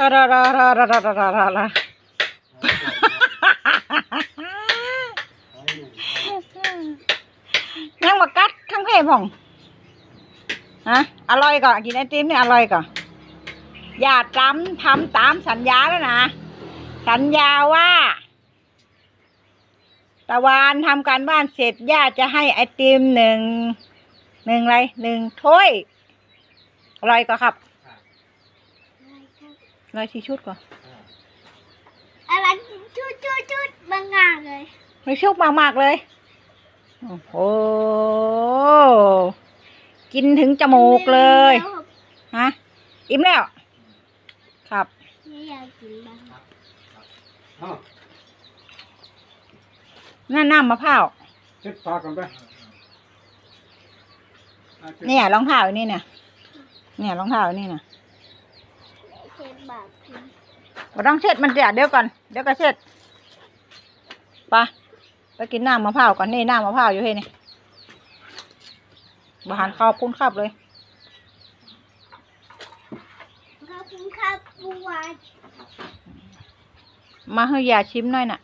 อะระระระระระระระระยังมากัดข้างเพพ่องฮะอร่อยก่อนกินไอติมเนี่ยอร่อยก่อนอย่าจำทำตามสัญญาแล้วนะ สัญญาว่า ตะวันทำการบ้านเสร็จย่าจะให้ไอติมหนึ่งหนึ่งอะไรหนึ่งถ้วยอร่อยก่อนครับ ร่อยที่ชุดก่อนอะไรชุดชุดชุดบางงานเลยไม่ชุบมากๆเลย โอ้โห กินถึงจมูกเลย ฮะ อิ่มแล้ว ครับไม่อยากกินบ้างอ้าวนั่นน้ำมะพร้าวเช็ดปากกันไปอ่เนี่ยรองเท้าอันนี้เนี่ยเนี่ยรองเท้าอันนี้นะเจ็ บปากกินบ่ต้องเช็ดมันจะเดี๋ยวก่อนเดี๋ยวก็เช็ดไปไปกินน้ำมะพร้าวก่อนนี่น้ำมะพร้าวอยู่เฮ้นี่บาหารข้าวปุ้นขับเลยขอบคุณครับปูวานมาให้ยาชิมหน่อยน่ะ